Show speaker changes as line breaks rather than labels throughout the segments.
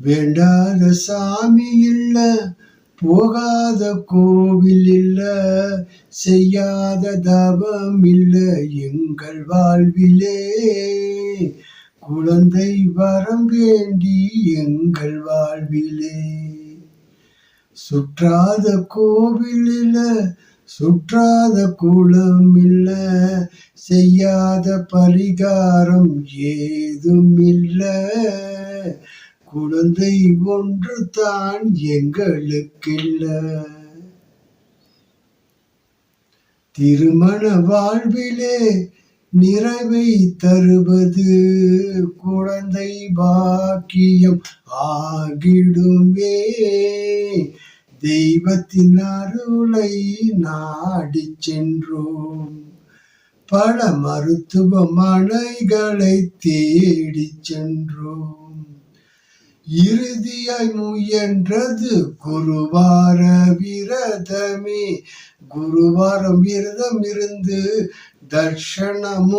வேண்டாத சாமி இல்ல போகாத கோவில் இல்ல செய்யாத தவம் இல்ல எங்கள் வாழ்விலே. குழந்தை வரம் வேண்டி எங்கள் வாழ்விலே. சுற்றாத கோவில் இல்ல சுற்றாத குளம் இல்ல செய்யாத பரிகாரம் ஏதும் இல்லை. குழந்தை ஒன்று தான் எங்களுக்கில்ல. திருமண வாழ்விலே நிறைவை தருவது குழந்தை பாக்கியம் ஆகிடுமே. தெய்வத்தின் அருளை நாடி சென்றோம். பல மருத்துவமனைகளை தேடி சென்றோம். இறுதியாய் முயன்றது குருவார விரதமே. குருவாரம் விரதம் இருந்து தர்ஷனமூர்த்திக்கு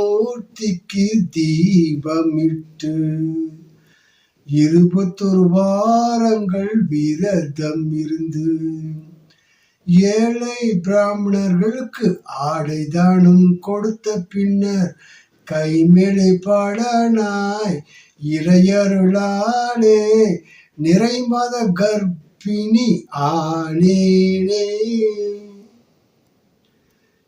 தீபமிட்டு இருபத்தொரு வாரங்கள் விரதம் இருந்து ஏழை பிராமணர்களுக்கு ஆடை தானம் கொடுத்த பின்னர் கைமேலை பாடனாய் இறையருளாலே நிறைமத கர்ப்பிணி ஆனேனே.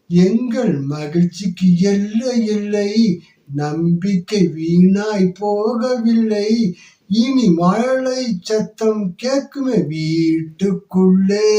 எங்கள் மகிழ்ச்சிக்கு எல்லை இல்லை நம்பிக்கை வீணாய் போகவில்லை. இனி மழலை சத்தம் கேட்குமே வீட்டுக்குள்ளே.